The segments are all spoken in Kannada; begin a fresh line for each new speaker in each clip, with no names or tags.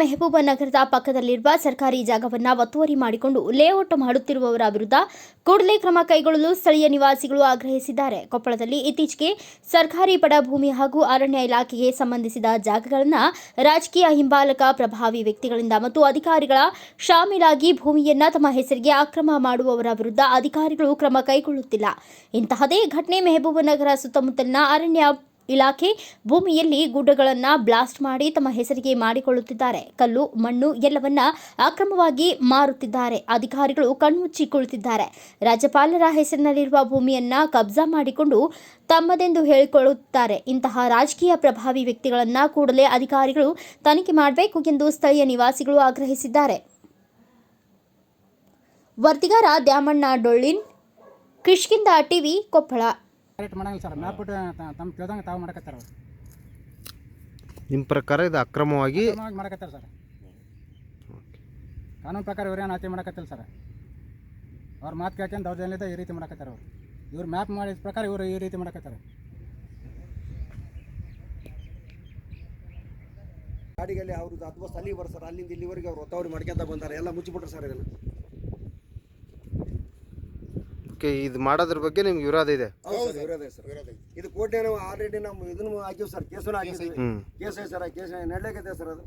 ಮೆಹಬೂಬ ನಗರದ ಪಕ್ಕದಲ್ಲಿರುವ ಸರ್ಕಾರಿ ಜಾಗವನ್ನ ಒತ್ತುವರಿ ಮಾಡಿಕೊಂಡು ಲೇಔಟ್ ಮಾಡುತ್ತಿರುವವರ ವಿರುದ್ಧ ಕೂಡಲೇ ಕ್ರಮ ಕೈಗೊಳ್ಳಲು ಸ್ಥಳೀಯ ನಿವಾಸಿಗಳು ಆಗ್ರಹಿಸಿದ್ದಾರೆ. ಕೊಪ್ಪಳದಲ್ಲಿ ಇತ್ತೀಚೆಗೆ ಸರ್ಕಾರಿ ಬಡ ಭೂಮಿ ಹಾಗೂ ಅರಣ್ಯ ಇಲಾಖೆಗೆ ಸಂಬಂಧಿಸಿದ ಜಾಗಗಳನ್ನು ರಾಜಕೀಯ ಹಿಂಬಾಲಕ, ಪ್ರಭಾವಿ ವ್ಯಕ್ತಿಗಳಿಂದ ಮತ್ತು ಅಧಿಕಾರಿಗಳ ಶಾಮೀಲಾಗಿ ಭೂಮಿಯನ್ನ ತಮ್ಮ ಹೆಸರಿಗೆ ಅಕ್ರಮ ಮಾಡುವವರ ವಿರುದ್ಧ ಅಧಿಕಾರಿಗಳು ಕ್ರಮ ಕೈಗೊಳ್ಳುತ್ತಿಲ್ಲ. ಇಂತಹದೇ ಘಟನೆ ಮೆಹಬೂಬನಗರ ಸುತ್ತಮುತ್ತಲಿನ ಅರಣ್ಯ ಇಲಾಖೆ ಭೂಮಿಯಲ್ಲಿ ಗುಡ್ಡಗಳನ್ನು ಬ್ಲಾಸ್ಟ್ ಮಾಡಿ ತಮ್ಮ ಹೆಸರಿಗೆ ಮಾಡಿಕೊಳ್ಳುತ್ತಿದ್ದಾರೆ. ಕಲ್ಲು, ಮಣ್ಣು ಎಲ್ಲವನ್ನ ಅಕ್ರಮವಾಗಿ ಮಾರುತ್ತಿದ್ದಾರೆ. ಅಧಿಕಾರಿಗಳು ಕಣ್ಮುಚ್ಚಿ ಕುಳಿತಿದ್ದಾರೆ. ರಾಜ್ಯಪಾಲರ ಹೆಸರಿನಲ್ಲಿರುವ ಭೂಮಿಯನ್ನ ಕಬ್ಜಾ ಮಾಡಿಕೊಂಡು ತಮ್ಮದೆಂದು ಹೇಳಿಕೊಳ್ಳುತ್ತಾರೆ. ಇಂತಹ ರಾಜಕೀಯ ಪ್ರಭಾವಿ ವ್ಯಕ್ತಿಗಳನ್ನ ಕೂಡಲೇ ಅಧಿಕಾರಿಗಳು ತನಿಖೆ ಮಾಡಬೇಕು ಎಂದು ಸ್ಥಳೀಯ ನಿವಾಸಿಗಳು ಆಗ್ರಹಿಸಿದ್ದಾರೆ. ವರದಿಗಾರ ದ್ಯಾಮಣ್ಣ ಡೊಳ್ಳಿನ್, ಕಿಷ್ಕಿಂದ ಟಿವಿ ಕೊಪ್ಪಳ.
ಕರೆಕ್ಟ್ ಮಾಡಂಗಿಲ್ಲ ಸರ್. ಮ್ಯಾಪ್ ಬಿಟ್ಟು ತ- ತಮ್ಮ ಕೇಳ್ದಂಗೆ ತಾವು ಮಾಡಕತ್ತಾರ ಅವ್ರು.
ನಿಮ್ಮ ಪ್ರಕಾರ ಇದು ಅಕ್ರಮವಾಗಿ
ಕ್ರಮವಾಗಿ ಮಾಡಕತ್ತಾರ ಸರ್. ಕಾನೂನು ಪ್ರಕಾರ ಇವ್ರೇನು ಆಚೆ ಮಾಡಕತ್ತಿಲ್ಲ ಸರ್. ಅವ್ರ ಮಾತು ಕೇಳ್ಕೊಂಡು ದೌರ್ಜನ್ಯದ ಈ ರೀತಿ ಮಾಡಕತ್ತಾರ ಅವ್ರು. ಇವ್ರು ಮ್ಯಾಪ್ ಮಾಡಿದ ಪ್ರಕಾರ ಇವರು ಈ ರೀತಿ ಮಾಡಕತ್ತಾರ.
ಗಾಡಿಗಳಲ್ಲಿ ಅವ್ರದ್ದು ಅಥವಾ ಸಲಿ ಬರ್ ಬರ್ತಾರೆ ಅಲ್ಲಿಂದ ಇಲ್ಲಿವರೆಗೆ ಅವ್ರು ಒತ್ತವರಿ ಮಾಡ್ಕೊಂತ ಬಂದಾರೆ. ಎಲ್ಲ ಮುಚ್ಚಿಬಿಟ್ರು ಸರ್ ಇದನ್ನು
ಓಕೆ ಇದು ಮಾಡೋದ್ರ ಬಗ್ಗೆ ನಿಮ್ಗೆ ವಿರೋಧ ಇದೆ.
ಹೌದು ಸರ್ ವಿರೋಧ ಇದೆ ಸರ್. ಇದು ಕೋರ್ಟ್ ನಾವು ಆಲ್ರೆಡಿ ನಾವು ಇದನ್ನು ಹಾಕಿವಿ ಸರ್ ಕೇಸನ್ನು ಹಾಕಿದ್ವಿ.
ಕೇಸ
ಕೇಸ್ ಐತೆ ಸರ್ ಕೇಸ ನಡ್ಲೇಕೈತೆ ಸರ್ ಅದು?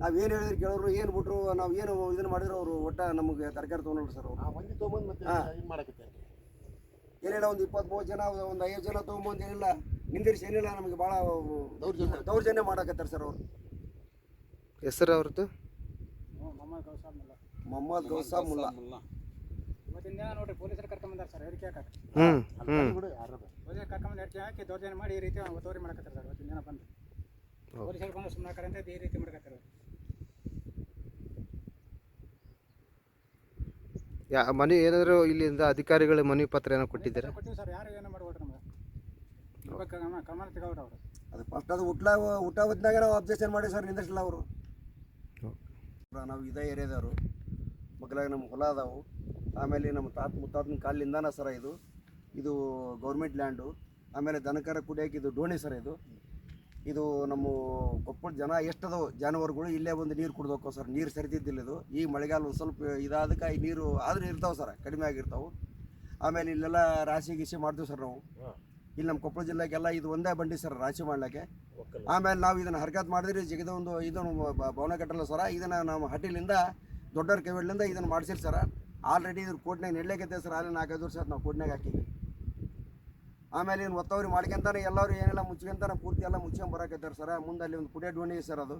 ನಾವು ಏನು ಹೇಳಿದ್ರು ಕೇಳೋರು ಏನು ಬಿಟ್ರು ನಾವು ಏನು ಇದನ್ನು ಮಾಡಿದ್ರು ಅವರು ಒಟ್ಟ ನಮಗೆ ತರಕಾರಿ ತೊಗೊಂಡ್ರು ಸರ್ ಅವರು.
ಮಂದಿ ತೊಗೊಂಬಂದು ಮತ್ತೆ
ಹಾ.
ಇದು ಮಾಡಕತ್ತೆ
ಏನಿಲ್ಲ ಒಂದು ಇಪ್ಪತ್ತ್ ಮೂವತ್ತು ಜನ ಒಂದು ಐವತ್ತು ಜನ ತೊಗೊಂಬಂದು ಏನಿಲ್ಲ ನಿಂದಿರಿಸಿ ಏನಿಲ್ಲ ನಮಗೆ ಭಾಳ
ದೌರ್ಜನ್ಯ.
ದೌರ್ಜನ್ಯ ಮಾಡಕತ್ತಾರೆ ಸರ್ ಅವರು.
ಹೆಸರು ಅವ್ರದ್ದು?
ಹ್ಞೂ ಮೊಹಮ್ಮದ್ ಗೌಸಾ ಮುಲ್ಲಾ. ಇವತ್ತಿನ ದಿನ ನೋಡ್ರಿ ಪೊಲೀಸರು ಕರ್ಕೊಂಬಂದಾರ ಸರ್ ಹೇರಿಕೆ ಹಾಕಿ
ಹ್ಞೂ ಹ್ಞೂ
ಪೊಲೀಸರು ಕರ್ಕೊಂಬಂದು ಹೇರಿಕೆ ಹಾಕಿ ದೌರ್ಜನ್ಯ ಮಾಡಿ ಈ ರೀತಿ ಒತ್ತುವರಿ ಮಾಡಕತ್ತಾರ ಸರ್ ಇವತ್ತಿನ ದಿನ ಬಂದು. ಪೊಲೀಸರು ಬಂದು ಸುಮ್ಮನೆ ಕರೆ ಅಂತ ಈ ರೀತಿ ಮಾಡ್ಕತ್ತಾರೆ.
ಯಾ ಮನೆ ಏನಾದರೂ ಇಲ್ಲಿಂದ ಅಧಿಕಾರಿಗಳು ಮನವಿ ಪತ್ರ ಏನೋ ಕೊಟ್ಟಿದ್ದೀರಾ?
ಕೊಟ್ಟಿವಿ ಸರ್ ಯಾರು ಏನೋ ಮಾಡ್ಬಿಟ್ರೆ ನಮ್ಗೆ. ಕ್ರಮ ಕ್ರಮ ತಗೊಳ್ರಿ ಅವರು.
ಅದು ಫಸ್ಟ್ ಅದು ಊಟ ಊಟ ಹೊತ್ತಿನಾಗ ನಾವು ಅಬ್ಜೆಕ್ಷನ್ ಮಾಡಿ ಸರ್ ನಿಂದಿರ್ಸಿಲ್ಲ ಅವರು. ನಾವು ಇದೇ ಏರಿಯಾದವರು. ಮಕ್ಕಳಾಗ ನಮ್ಮ ಹೊಲ ಅದಾವು. ಆಮೇಲೆ ನಮ್ಮ ತಾತ ಮುತ್ತಾತನ ಕಾಲಿಂದಾನ ಸರ ಇದು. ಇದು ಗೌರ್ಮೆಂಟ್ ಲ್ಯಾಂಡು. ಆಮೇಲೆ ದನಕರ ಕುಡಿಯೋಕೆ ಇದು ಡೋಣಿ ಸರ ಇದು. ಇದು ನಮ್ಮ ಕೊಪ್ಪಳ ಜನ ಎಷ್ಟದು ಜಾನುವಾರುಗಳು ಇಲ್ಲೇ ಬಂದು ನೀರು ಕುಡ್ದೋಕೋ ಸರ್. ನೀರು ಸರಿತಿದ್ದಿಲ್ಲ ಇದು. ಈ ಮಳೆಗಾಲ ಒಂದು ಸ್ವಲ್ಪ ಇದಾದಕ್ಕೆ ಈ ನೀರು ಆದರೂ ಇರ್ತಾವೆ ಸರ್ ಕಡಿಮೆ ಆಗಿರ್ತಾವೆ. ಆಮೇಲೆ ಇಲ್ಲೆಲ್ಲ ರಾಶಿ ಗೀಸಿ ಮಾಡ್ತೀವಿ ಸರ್ ನಾವು. ಇಲ್ಲಿ ನಮ್ಮ ಕೊಪ್ಪಳ ಜಿಲ್ಲೆಗೆಲ್ಲ ಇದು ಒಂದೇ ಬಂಡಿ ಸರ್ ರಾಶಿ ಮಾಡ್ಲಿಕ್ಕೆ. ಆಮೇಲೆ ನಾವು ಇದನ್ನು ಹರ್ಕತ್ ಮಾಡಿದ್ರೆ ಜಿಗದ ಒಂದು ಇದನ್ನು ಭವನ ಕಟ್ಟಲ್ಲ ಸರ. ಇದನ್ನು ನಾವು ಹಟ್ಟಿಲಿಂದ ದೊಡ್ಡವ್ರ ಕೆವಿಲಿಂದ ಇದನ್ನು ಮಾಡಿಸಿರಿ ಸರ. ಆಲ್ರೆಡಿ ಇದ್ರ ಕೋಟ್ನಾಗ ನೆಡ್ಲೇಕೈತೆ ಸರ್ ಅಲ್ಲಿ ನಾಲ್ಕೈದು ವರ್ಷ ನಾವು ಕೋಟ್ನಾಗ ಹಾಕಿದ್ವಿ. ಆಮೇಲೆ ಇನ್ನು ಒತ್ತವ್ರಿ ಮಾಡ್ಕೊಂತಾನೆ, ಎಲ್ಲರೂ ಏನೆಲ್ಲ ಮುಚ್ಕೊಂತಾನೆ, ಪೂರ್ತಿ ಎಲ್ಲ ಮುಚ್ಕೊಂಡು ಬರೋಕೈತಾರೆ ಸರ್. ಮುಂದೆ ಅಲ್ಲಿ ಒಂದು ಕುಡಿಯೋ ಡೋಣಿ ಸರ್ ಅದು.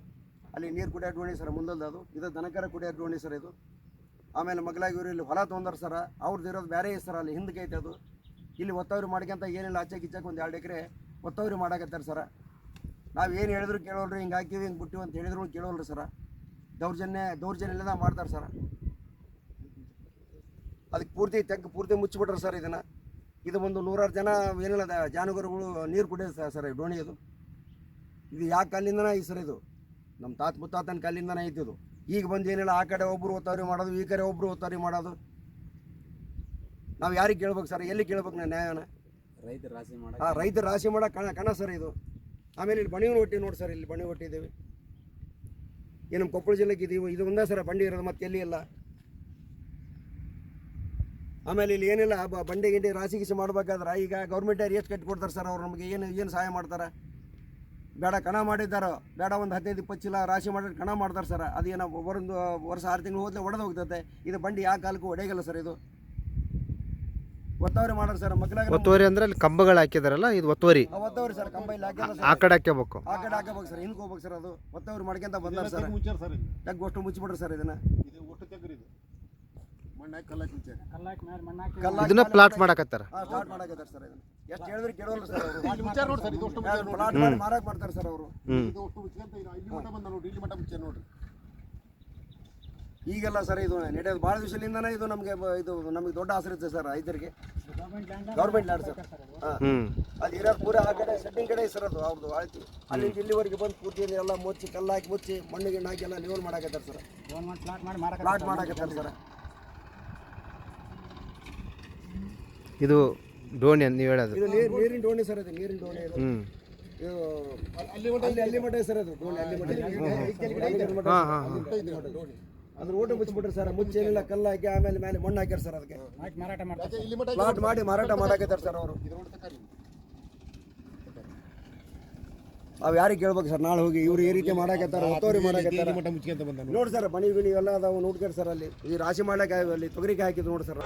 ಅಲ್ಲಿ ನೀರು ಕುಡಿಯೋ ಡೋಣಿ ಸರ್, ಮುಂದಲ್ದು ಅದು. ಇದು ದನಕರ ಕುಡಿಯೋ ಡೋಣಿ ಸರ್ ಇದು. ಆಮೇಲೆ ಮಗಳಾಗಿ ಇವರು ಇಲ್ಲಿ ಹೊಲ ತೊಗೊಂಡಾರ ಸರ್. ಅವ್ರದ್ದು ಇರೋದು ಬೇರೆ ಸರ್, ಅಲ್ಲಿ ಹಿಂದಕ್ಕೆ ಐತೆ ಅದು. ಇಲ್ಲಿ ಒತ್ತವ್ರಿ ಮಾಡ್ಕೊಂತ ಏನಿಲ್ಲ, ಆಚೆ ಕಿಚ್ಚಕ್ಕೆ ಒಂದು ಎರಡು ಎಕರೆ ಒತ್ತವ್ರಿ ಮಾಡಕತ್ತಾರೆ ಸರ್. ನಾವು ಏನು ಹೇಳಿದ್ರು ಕೇಳೋಲ್ರಿ, ಹಿಂಗೆ ಹಾಕಿವಿ, ಹಿಂಗೆ ಬಿಟ್ಟಿವಿ ಅಂತ ಹೇಳಿದ್ರು ಕೇಳೋಲ್ರಿ ಸರ. ದೌರ್ಜನ್ಯ ದೌರ್ಜನ್ಯ ಇಲ್ಲದ ಮಾಡ್ತಾರೆ ಸರ. ಅದಕ್ಕೆ ಪೂರ್ತಿ ತೆಗ್ದು ಪೂರ್ತಿ ಮುಚ್ಚಿಬಿಟ್ರೆ ಸರ್ ಇದನ್ನು. ಇದು ಒಂದು ನೂರಾರು ಜನ ಏನಿಲ್ಲ ಜಾನುವಾರುಗಳು ನೀರು ಕುಡಿಯೋದು ಸರ್ ಸರ್ ಡೋಣಿ ಅದು. ಇದು ಯಾಕೆ ಕಾಲಿಂದನೇ ಈ ಸರ್ ಇದು? ನಮ್ಮ ತಾತ ಮುತ್ತಾತನ ಕಾಲಿಂದನೇ ಐತಿ ಇದು. ಈಗ ಬಂದು ಏನಿಲ್ಲ ಆ ಕಡೆ ಒಬ್ಬರು ಒತ್ತವರಿ ಮಾಡೋದು ಈ ಕಡೆ ಒಬ್ಬರು ಒತ್ತವರಿ ಮಾಡೋದು. ನಾವು ಯಾರಿಗೆ ಕೇಳ್ಬೇಕು ಸರ್? ಎಲ್ಲಿ ಕೇಳ್ಬೇಕು ನಾನು ನ್ಯಾಯನ?
ರೈತರ ರಾಶಿ ಮಾಡ
ಹಾಂ ರೈತರ ರಾಶಿ ಮಾಡೋ ಕಣ ಕಣ ಸರ್ ಇದು. ಆಮೇಲೆ ಇಲ್ಲಿ ಬಣಿ ಹೊಟ್ಟಿ ನೋಡಿ ಸರ್ ಇಲ್ಲಿ ಬಣಿ ಹೊಟ್ಟಿದ್ದೀವಿ ಏನು ನಮ್ಮ ಕೊಪ್ಪಳ ಜಿಲ್ಲೆಗೆ ಇದೀವಿ ಇದು ಒಂದೇ ಸರ ಬಂಡಿ ಇರೋದು ಮತ್ತೆ ಎಲ್ಲಿ ಇಲ್ಲ. ಆಮೇಲೆ ಇಲ್ಲಿ ಏನಿಲ್ಲ ಬಂಡೆ ಬಂಡಿ ಗಿಂಡಿ ರಾಶಿ ಗಿಸಿ ಮಾಡ್ಬೇಕಾದ್ರೆ ಈಗ ಗೌರ್ಮೆಂಟ್ ಎಷ್ಟು ಕಟ್ಟಿ ಕೊಡ್ತಾರೆ ಸರ್ ಅವ್ರು ನಮಗೆ? ಏನು ಏನು ಸಹಾಯ ಮಾಡ್ತಾರೆ? ಬೇಡ ಕಣ ಮಾಡಿದ್ದಾರೆ? ಬೇಡ ಒಂದು ಹದಿನೈದು ಇಪ್ಪತ್ತು ಚೀಲ ರಾಶಿ ಮಾಡಿದ್ರೆ ಕಣ ಮಾಡ್ತಾರೆ ಸರ್. ಅದು ಏನೋ ಒಂದು ವರ್ಷ ಆರು ತಿಂಗಳು ಹೋದ್ರೆ ಒಡೆದು ಹೋಗ್ತದೆ ಇದು ಬಂಡಿ ಯಾವ ಕಾಲಕ್ಕೂ ಒಡೆಯಲ್ಲ ಸರ್ ಇದು. ಒತ್ತವರಿ ಮಾಡೋರು ಸರ್ ಮಕ್ಕಳ
ಒತ್ತುವರಿ ಅಂದ್ರೆ ಅಲ್ಲಿ ಕಂಬಗಳು ಹಾಕಿದಾರಲ್ಲ ಇದು ಒತ್ತುವರಿ.
ಒತ್ತುವರಿ ಸರ್ ಕಂಬ ಇಲ್ಲಿ ಹಾಕಿದ್ರೆ
ಆ ಕಡೆ ಹಾಕಬೇಕು
ಆ ಕಡೆ ಹಾಕಬೇಕು ಸರ್ ಹಿಂದ್ಕ್ ಹೋಗ್ಬೇಕು ಸರ್ ಅದು. ಒತ್ತುವರಿ ಮಾಡ್ಕೊಂತ ಬಂದಾರ ಸರ್.
ಮುಚ್ಚಾರ ಸರ್ ಇದು
ಯಾಕೆ ಅಷ್ಟು ಮುಚ್ಚಿಬಿಡ್ರಿ ಸರ್ ಇದನ್ನ.
ಇದು ಒಟ್ಟು ತೆಗ್ರಿ ಇದು ಕಲ್ಲಾಕಿ
ಕಲ್ಲಾಕಿ ಮೇಲೆ
ಇದನ್ನ ಪ್ಲಾಟ್ ಮಾಡಕತ್ತಾರ.
ಸ್ಟಾರ್ಟ್ ಮಾಡಕತ್ತಾರ ಸರ್ ಇದನ್ನ. ಎಷ್ಟು ಹೇಳಿದ್ರೆ ಕೇಳೋಲ್ಲ ಸರ್ ಅವರು.
ನೋಡಿ ಸರ್ ಇದು ಒಟ್ಟು ಮುಚ್ಚಾರ ನೋಡಿ.
ಪ್ಲಾಟ್ ಮಾಡಿ ಮಾರಾಕ್ ಮಾಡ್ತಾರೆ ಸರ್ ಅವರು.
ಇದು ಒಟ್ಟು ಮುಚ್ಕೊಂತ ಇದು ಇಲ್ಲಿ ಮಟ್ಟ ಬಂದ ನೋಡಿ ಇಲ್ಲಿ ಮಟ್ಟ ಮುಂಚೆ ನೋಡಿ
ಈಗೆಲ್ಲ ಸರ್ ಇದು ನಡೆಯೋದು ಭಾಳ ದಿವಸದಿಂದನೇ ಇದು ನಮಗೆ ಇದು ನಮಗೆ ದೊಡ್ಡ ಆಸರಿರುತ್ತೆ ಸರ್ ರೈತರಿಗೆ.
Government land
sir. ಹಾಂ. ಅಲ್ಲಿ ಇರೋ ಪೂರ ಆ ಕಡೆ ಸೆಟ್ಟಿಂಗ್ ಕಡೆ ಸರ್ ಅದು ಅವ್ರದ್ದು ಆಯ್ತು ಅಲ್ಲಿ ಇಲ್ಲಿವರೆಗೆ ಬಂದು ಪೂರ್ತಿ ಎಲ್ಲ ಮುಚ್ಚಿ ಕಲ್ಲಾಕಿ ಮುಚ್ಚಿ ಮಣ್ಣಿಗೆ ಹಾಕಿ ಎಲ್ಲ ಲೆವೆಲ್ ಮಾಡಾಕತ್ತಾರ ಸರ್.
ಪ್ಲಾಟ್ ಮಾಡಿ ಮಾರಕ
ಪ್ಲಾಟ್ ಮಾಡಕತ್ತಾರ ಸರ್.
ಇದು ಡೋಣಿ ಅಂತ ನೀವು ಹೇಳೋದು.
ಇದು ನೀರು ನೀರಿನ ಡೋಣಿ ಸರ್ ಅದು ನೀರಿನ ಡೋಣಿ ಇದು
ಹ್ಞೂ
ಇದು
ಅಲ್ಲಿ
ಅಲ್ಲಿ ಮಠ ಸರ್ ಅದು ಡೋಣಿ ಅಲ್ಲಿ ಮಠ. ಅಲ್ಲಿ ಮಠ
ಹಾಂ ಹಾಂ ಹಾಂ.
ಇದೆ ದೋಣಿ.
ಅದ್ರ ಊಟ ಮುಚ್ಚಿಬಿಟ್ರಿ ಸರ್ ಮುಚ್ಚೇನಿಲ್ಲ ಕಲ್ಲು ಹಾಕಿ ಆಮೇಲೆ ಮೇಲೆ ಮಣ್ಣು ಹಾಕ್ಯಾರ ಸರ್ ಅದಕ್ಕೆ. ಪ್ಲಾಟ್ ಮಾಡಿ ಮಾರಾಟ ಮಾಡಾಕತ್ತಾರ ಸರ್ ಅವರು.
ಇದ್ರ ಮಟ್ಟ
ಅವು ಯಾರಿಗೆ ಕೇಳ್ಬೇಕು ಸರ್ ನಾಳೆ ಹೋಗಿ ಇವ್ರು ಈ ರೀತಿ ಮಾಡಾಕತ್ತಾರ ಮಾಡಾಕತ್ತಾರ. ನೋಡಿ. ಸರ್ ಮನಿ ಗಿಣಿ ಎಲ್ಲ ಅದಾವ ನೋಡ್ಕೇರಿ ಸರ್ ಅಲ್ಲಿ. ಈ ರಾಶಿ ಮಾಡಾಕ ಅಲ್ಲಿ ತೊಗರಿಕಾಯಿ ಹಾಕಿದ್ರು ನೋಡಿ ಸರ್.